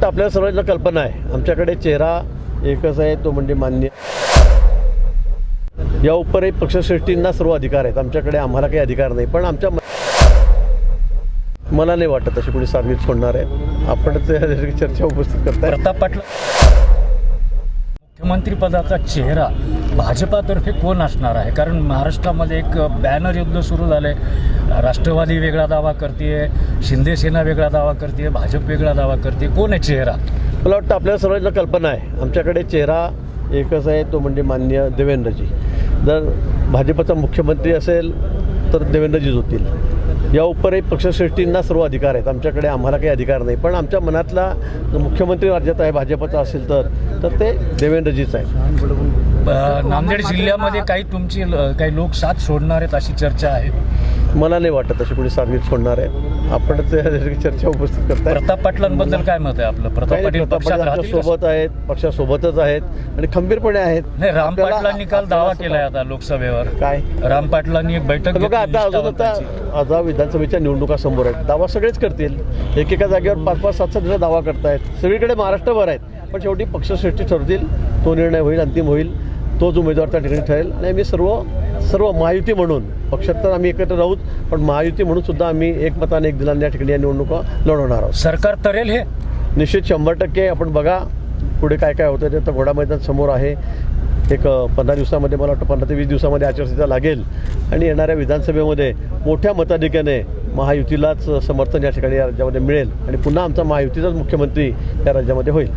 वाटतं आपल्याला सर्वांना कल्पना आहे. आमच्याकडे चेहरा एकच आहे तो म्हणजे मान्य. या उपरही पक्षश्रेष्ठींना सर्व अधिकार आहेत. आमच्याकडे आम्हाला काही अधिकार नाही. पण आमच्या मला नाही वाटत अशी कोणी सार्वजनिक सोडणार आहे. आपण चर्चा उपस्थित करताय. प्रताप पाटला मुख्यमंत्रीपदाचा चेहरा भाजपातर्फे कोण असणार आहे? कारण महाराष्ट्रामध्ये एक बॅनर युद्ध सुरू झालंय. राष्ट्रवादी वेगळा दावा करते शिंदे सेना वेगळा दावा करते भाजप वेगळा दावा करते कोण आहे चेहरा? मला वाटतं आपल्या सर्वांना कल्पना आहे. आमच्याकडे चेहरा एकच आहे तो म्हणजे मान्य देवेंद्रजी. जर भाजपचा मुख्यमंत्री असेल तर देवेंद्रजीच होतील. या उपरही पक्षश्रेष्ठींना सर्व अधिकार आहेत. आमच्याकडे आम्हाला काही अधिकार नाही. पण आमच्या मनातला मुख्यमंत्री राज्यात आहे भाजपचा असेल तर तर ते देवेंद्रजीच आहे नांदेड जिल्ह्यामध्ये काही तुमची काही लोक साथ सोडणार आहेत अशी चर्चा आहे. मला नाही वाटत अशी कोणी सार्वजनिक सोडणार आहे. आपण चर्चा उपस्थित करताय. प्रताप पाटलांबद्दल काय मत आहे आपलं? प्रताप पाटील पक्षात? सोबत आहेत पक्षासोबतच आहेत आणि खंबीरपणे आहेत. नाही राम पाटलांनी काल दावा केलाय आता लोकसभेवर. काय? राम पाटलांनी एक बैठक बघा आता अजून आता. आता विधानसभेच्या निवडणुका समोर आहेत. दावा सगळेच करतील. एकेका जागेवर पाच पाच सात सात जण दावा करतायत. सगळीकडे महाराष्ट्रभर आहेत. पण शेवटी पक्षश्रेष्ठी ठरतील. तो निर्णय होईल अंतिम होईल. तोच उमेदवार त्या ठिकाणी ठरेल. आणि आम्ही सर्व सर्व महायुती म्हणून. पक्षात तर आम्ही एकत्र राहूच पण महायुती म्हणून सुद्धा आम्ही एकमताने एक दिलाने या ठिकाणी या निवडणुका लढवणार आहोत. सरकार तरेल हे? निश्चित शंभर टक्के. आपण बघा पुढे काय काय होतं ते तर घोडा मैदान समोर आहे. एक पंधरा दिवसामध्ये मला वाटतं पंधरा ते वीस दिवसामध्ये आचारसंहिता लागेल. आणि येणाऱ्या विधानसभेमध्ये मोठ्या मताधिक्याने महायुतीलाच समर्थन या ठिकाणी या राज्यामध्ये मिळेल. आणि पुन्हा आमचा महायुतीचाच मुख्यमंत्री या राज्यामध्ये होईल.